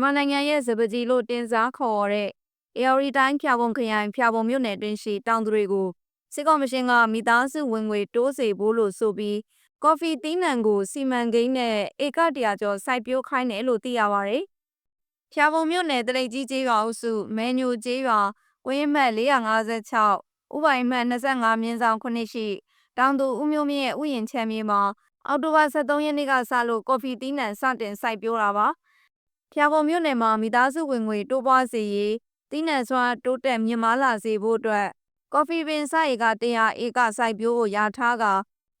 မြန်မာနိုင်ငံရဲ့စပကြီးလို့တင်စားခေါ်ရတဲ့အေရီတိုင်းဖြာပုံခရိုင်ဖြာပုံမြို့နယ်တွင်ရှိတောင်သူတွေကိုစစ်ကော်မရှင်ကမိသားစုဝင်ငွေတိုးစေဖို့လို့ဆိုပြီးကော်ဖီသီးနှံကိုစီမံကိန်းနဲ့ဧကတရာကျော်စိုက်ပျိုးခိုင်းတယ်လို့သိရပါတယ်။ဖြာပုံမြို့နယ်တလိတ်ကြီးကျေးရွာအုပ်စုမဲညိုကျေးရွာဝင်းမှတ်456ဥပိုင်မှတ်25မြင်းဆောင်ခုနှစ်ရှိတောင်သူဦးမျိုးမြင့်ရဲ့ဥယျာဉ်ချမ်းမြေမှာအောက်တိုဘာ23ရက်နေ့ကစလို့ကော်ဖီသီးနှံစတင်စိုက်ပျိုးတာပါ။ ဖြာပုံမြို့နယ်မှာမိသားစုဝင်ငွေတိုးပွားစေရေးသီးနှံစွာတိုးတက်မြင့်မားလာစေဖို့အတွက်ကော်ဖီပင်စိုက်ဧက100ဧကစိုက်ပျိုးဖို့ရာထားက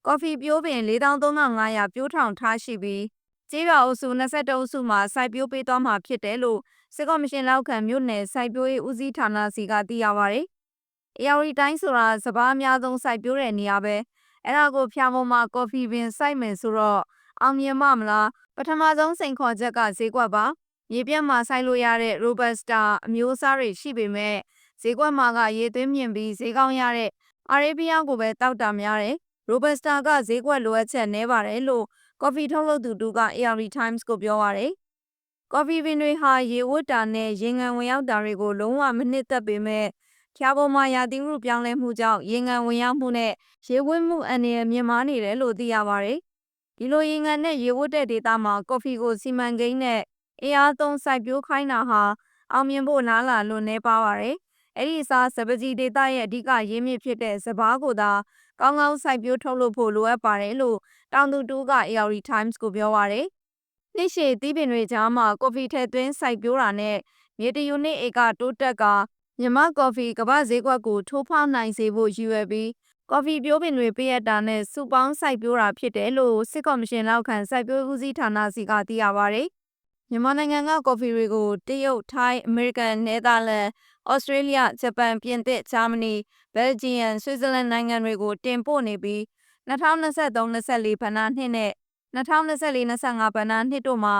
ကော်ဖီပြိုးပင်4300ပြိုးထောင်ထားရှိပြီးကျေးရွာအုပ်စု22အုပ်စုမှာစိုက်ပျိုးပေးသွားမှာဖြစ်တယ်လို့စစ်ကော်မရှင်လောက်ခံမြို့နယ်စိုက်ပျိုးရေးဦးစီးဌာနစီကသိရပါဗျ။အေယာရီတိုင်းဆိုတာစပားအများဆုံးစိုက်ပျိုးတဲ့နေရာပဲအဲ့ဒါကိုဖြာပုံမှာကော်ဖီပင်စိုက်မယ်ဆိုတော့ အောင်မြင်မမလားပထမဆုံးစိန်ခေါ်ချက်ကဈေးကွက်ပါရေပြတ်မှာစိုက်လို့ရတဲ့ Robusta အမျိုးအစားတွေရှိပေမဲ့ဈေးကွက်မှာကရေသွင်းမြင့်ပြီးဈေးကောင်းရတဲ့အာရေဗီးယားကိုပဲတောက်တာများတယ်။ Robusta ကဈေးကွက်လိုအပ်ချက်နည်းပါတယ်လို့ကော်ဖီထုတ်လုပ်သူတူက AR Times ကိုပြောပါတယ်။ကော်ဖီပင်တွေဟာရေဝတ်တာနဲ့ရေငံဝင်ရောက်တာတွေကိုလုံးဝမနှစ်သက်ပေမဲ့ဖြာပေါ်မှာရာသီဥတုပြောင်းလဲမှုကြောင့်ရေငံဝင်ရောက်မှုနဲ့ရေဝတ်မှုအန္တရာယ်မြင့်မားနေတယ်လို့သိရပါတယ်။ ဒီလိုရေငံနဲ့ရေဝတ်တဲ့ဒေသမှာကော်ဖီကိုစီမံကိန်းနဲ့အင်အားသုံးစိုက်ပျိုးခိုင်းတာဟာအောင်မြင်ဖို့လားလာလွန်နေပါပါတယ်။အဲ့ဒီအစားစပကြီးဒေသရဲ့အဓိကရင်းမြစ်ဖြစ်တဲ့စပားကိုသာကောင်းကောင်းစိုက်ပျိုးထုတ်လုပ်ဖို့လိုအပ်ပါတယ်လို့တောင်သူတူက AR Times ကိုပြောပါတယ်။နှစ်ရှည်သီးပင်တွေကြားမှာကော်ဖီထည့်သွင်းစိုက်ပျိုးတာနဲ့မြေတယူနစ်ဧကတိုးတက်ကမြမကော်ဖီကမ္ဘာဈေးကွက်ကိုထိုးဖောက်နိုင်စေဖို့ရည်ရွယ်ပြီး ကော်ဖီပြိုးပင်တွေပေးရတာနဲ့စုပေါင်းစိုက်ပျိုးတာဖြစ်တယ်လို့စစ်ကော်မရှင်လောက်ခံစိုက်ပျိုးဦးစီးဌာနစီကသိရပါဗျ။မြန်မာနိုင်ငံကကော်ဖီတွေကိုတရုတ်၊ထိုင်း၊အမေရိကန်၊နယ်သာလန်၊ဩစတြေးလျ၊ဂျပန်၊ပြင်သစ်၊ဂျာမနီ၊ဘယ်လ်ဂျီယံ၊ဆွစ်ဇာလန်နိုင်ငံတွေကိုတင်ပို့နေပြီး2023-24ဘဏ္ဍာနှစ်နဲ့2024-25ဘဏ္ဍာနှစ်တို့မှာ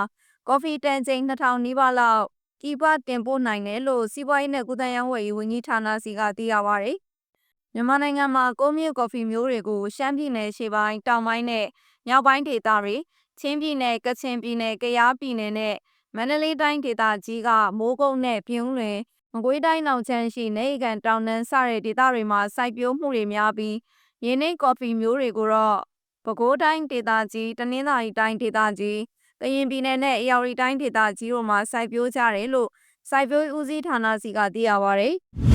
ကော်ဖီတန်ချိန်2000နီးပါးလောက်ကိပတင်ပို့နိုင်တယ်လို့စီးပွားရေးနဲ့ကုသရေးဝန်ကြီးဝန်ကြီးဌာနစီကသိရပါဗျ။ မြန်မာနိုင်ငံမှာကုန်းမြင့်ကော်ဖီမျိုးတွေကိုရှမ်းပြည်နယ်ရှေ့ပိုင်းတောင်ပိုင်းနဲ့မြောက်ပိုင်းဒေသတွေချင်းပြည်နယ်ကချင်ပြည်နယ်ကယားပြည်နယ်နဲ့မန္တလေးတိုင်းဒေသကြီးကမိုးကုတ်နဲ့ပြုံးလွင်မကွေးတိုင်းနောက်ချမ်းရှိနေကန်တောင်တန်းစတဲ့ဒေသတွေမှာစိုက်ပျိုးမှုတွေများပြီးရင်းနှိပ်ကော်ဖီမျိုးတွေကိုတော့ပဲခူးတိုင်းဒေသကြီးတနင်္သာရီတိုင်းဒေသကြီးကရင်ပြည်နယ်နဲ့အေရီတိုင်းဒေသကြီးတို့မှာစိုက်ပျိုးကြတယ်လို့စိုက်ပျိုးဦးစီးဌာနစီကသိရပါဗျ။